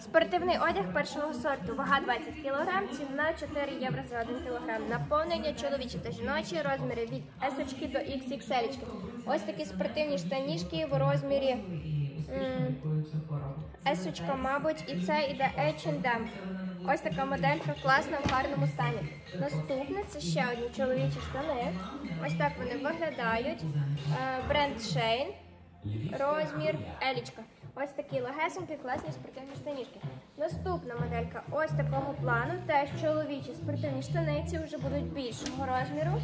Спортивний одяг першого сорту, вага 20 кг, ціна 4 євро за 1 кг. Наповнення чоловічі та жіночі розміри від S до XXL. Ось такі спортивні штанішки в розмірі S, мабуть, і це іде H&M. Ось така моделька класна в гарному стані. Наступне це ще одні чоловічі штани. Ось так вони виглядають. Е, Бренд Shane. Розмір елічка. Ось такі легесенькі, класні спортивні штанішки. Наступна моделька ось такого плану. Теж чоловічі спортивні штаниці вже будуть більшого розміру.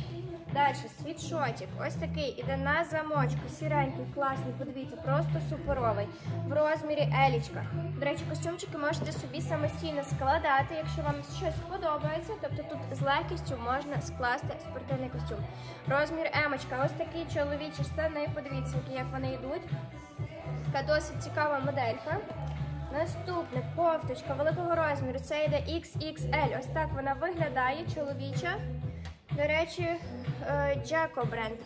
Далі світшотик. Ось такий іде на замочку, сіренький, класний, подивіться, просто суперовий. В розмірі елічка. До речі, костюмчики можете собі самостійно складати, якщо вам щось подобається. Тобто тут з легкістю можна скласти спортивний костюм. Розмір емочка. Ось такі чоловічі штани. Подивіться, як вони йдуть. Така досить цікава моделька. Наступне кофточка великого розміру. Це йде XXL. Ось так вона виглядає, чоловіча. До речі, Джеко бренд.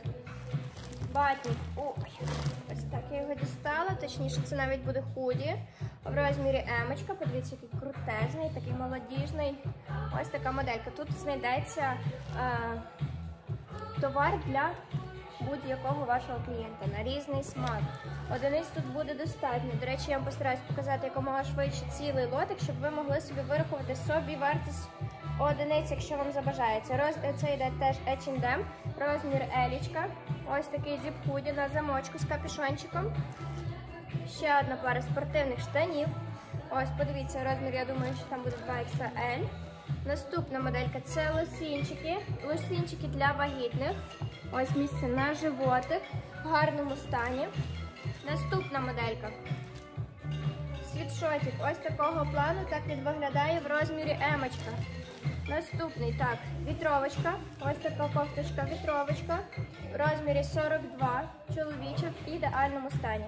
Батник. Ой, ось так я його дістала. Точніше, це навіть буде худі. В розмірі емочка. Подивіться, який крутезний, такий молодіжний. Ось така моделька. Тут знайдеться е, товар для будь-якого вашого клієнта на різний смак. Одиниць тут буде достатньо. До речі, я вам постараюсь показати якомога швидше цілий лотик, щоб ви могли собі вирахувати собі вартість одиниць, якщо вам забажається. Роз... Це йде теж H&M, розмір елічка. Ось такий зіп-худі на замочку з капюшончиком. Ще одна пара спортивних штанів. Ось, подивіться, розмір, я думаю, що там буде 2XL. Наступна моделька це лосінчики. Лосінчики для вагітних. Ось місце на животик в гарному стані. Наступна моделька. Світшотик. Ось такого плану так він виглядає в розмірі емочка. Наступний так, вітровочка. Ось така кофточка вітровочка. В розмірі 42 чоловіча в ідеальному стані.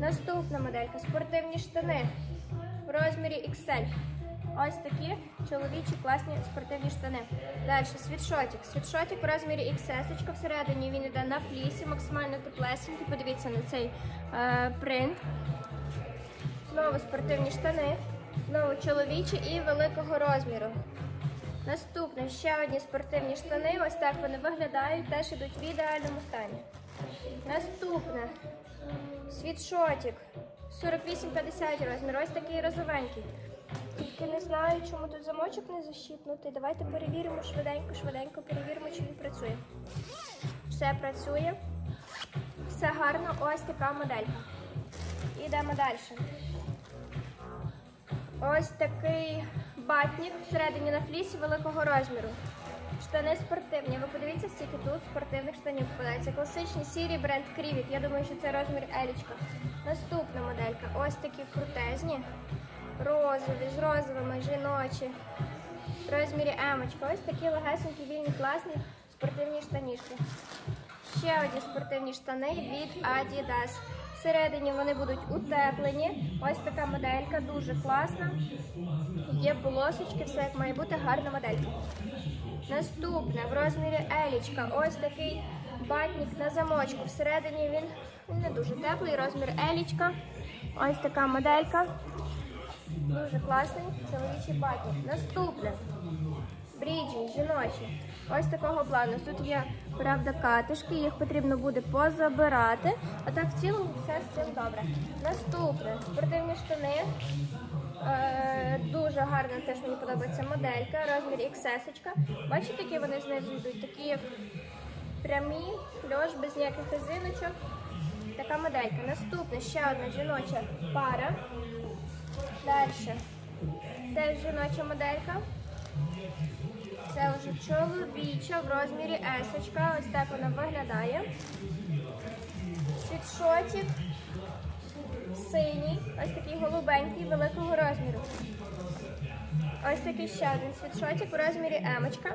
Наступна моделька спортивні штани в розмірі XL. Ось такі чоловічі класні спортивні штани. Далі світшотик. Світшотик у розмірі XS. Всередині він йде на флісі, максимально теплесенький. Подивіться на цей е, принт. Знову спортивні штани. Знову чоловічі і великого розміру. Наступне ще одні спортивні штани. Ось так вони виглядають, теж ідуть в ідеальному стані. Наступне світшотик. 48-50 розмір. Ось такий розовенький. Тільки не знаю, чому тут замочок не защіпнутий. Давайте перевіримо швиденько, швиденько перевіримо, чи він працює. Все працює. Все гарно, ось така моделька. Ідемо далі. Ось такий батник всередині на флісі великого розміру. Штани спортивні. Ви подивіться, скільки тут спортивних штанів попадається. Класичні сірі бренд Крівік. Я думаю, що це розмір елічка. Наступна моделька. Ось такі крутезні. Розові, з розовими, жіночі. В розмірі емочка. Ось такі легесенькі, вільні, класні спортивні штанішки. Ще одні спортивні штани від Adidas. Всередині вони будуть утеплені. Ось така моделька, дуже класна. Є полосочки, все як має бути, гарна моделька. Наступне в розмірі елічка. Ось такий батник на замочку. Всередині він, не дуже теплий. Розмір елічка. Ось така моделька. Дуже класний чоловічий батник. Наступне. Бріджі, жіночі. Ось такого плану. Тут є, правда, катишки, їх потрібно буде позабирати. А так в цілому все з цим добре. Наступне спортивні штани. Е, дуже гарна теж мені подобається моделька. Розмір XS. Бачите, які вони знизу йдуть? Такі прямі, льош без ніяких резиночок. Така моделька. Наступне ще одна жіноча пара. Далі. Теж жіноча моделька. Це вже чоловіча в розмірі есочка. Ось так вона виглядає. Світшотик синій, ось такий голубенький, великого розміру. Ось такий ще один світшотик у розмірі емочка.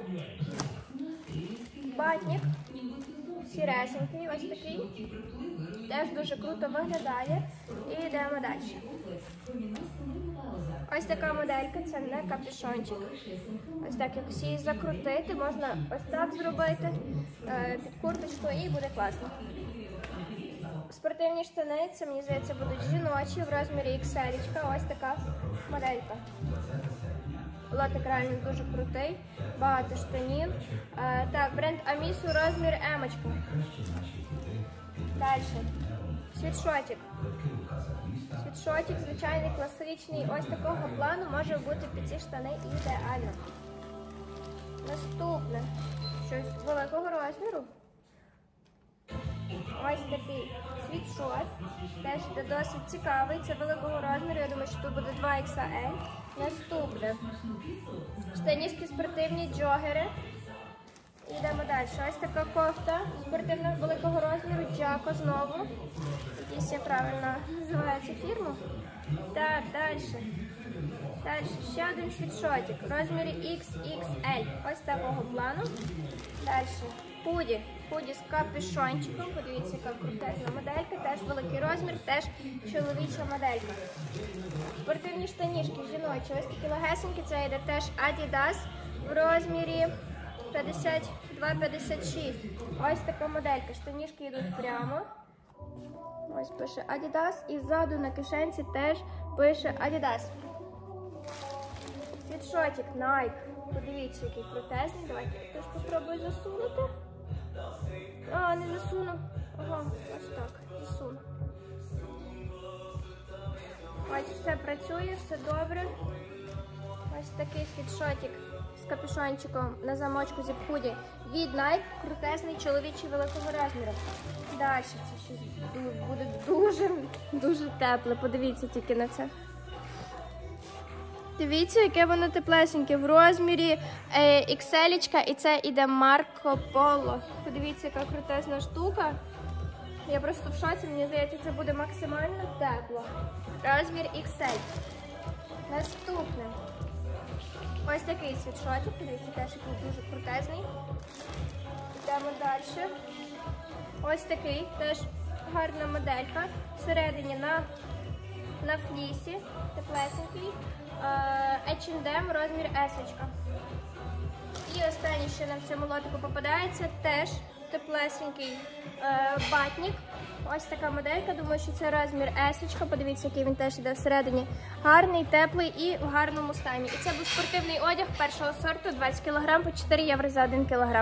Батник. Сіресенький, ось такий. Теж дуже круто виглядає. І йдемо далі. Ось така моделька, це не капюшончик. Ось так якось її закрутити, можна ось так зробити е, під курточку і буде класно. Спортивні штани, це мені здається, будуть жіночі в розмірі XL. Ось така моделька. Лотик реально дуже крутий, багато штанів. Е, так, бренд Амісу розмір емочка. Далі. Світшотик. Світшотик, звичайний, класичний. Ось такого плану може бути під ці штани ідеально. Наступне. Щось великого розміру. Ось такий світшот. Теж досить цікавий. Це великого розміру. Я думаю, що тут буде 2XL. Наступне. Штанішки спортивні джогери. Йдемо далі. Ось така кофта спортивного великого розміру. Джако знову. Якісь я правильно називаю фірму. Так, далі. Далі ще один світшотик в розмірі XXL. Ось такого плану. Далі. Худі. Худі з капюшончиком. Подивіться, яка крутезна моделька. Теж великий розмір, теж чоловіча моделька. Спортивні штанішки жіночі. Ось такі легесенькі. Це йде теж Adidas в розмірі 52-56. Ось така моделька. Штанішки йдуть прямо. Ось пише Adidas. І ззаду на кишенці теж пише Adidas. Світшотик Nike. Подивіться, який крутезний. Давайте я теж попробую засунути. А, не засуну. Ага, ось так. Засуну. Ось все працює, все добре. Ось такий світшотик з капюшончиком на замочку зіпхуді від Nike. Крутезний чоловічий великого розміру. Далі це щось буде дуже, дуже тепле. Подивіться тільки на це. Дивіться, яке воно теплесеньке в розмірі е, XL, і це іде Марко Поло. Подивіться, яка крутезна штука. Я просто в шоці, мені здається, це буде максимально тепло. Розмір XL. Наступне. Ось такий світшотик, дивіться, теж який дуже крутезний. Йдемо далі. Ось такий, теж гарна моделька. Всередині на, на флісі, теплесенький. Е, H&M розмір S. І останнє, що нам в цьому лотику попадається, теж теплесенький е, батник. Ось така моделька. Думаю, що це розмір S. Подивіться, який він теж йде всередині. Гарний, теплий і в гарному стані. І це був спортивний одяг першого сорту 20 кг по 4 євро за 1 кг.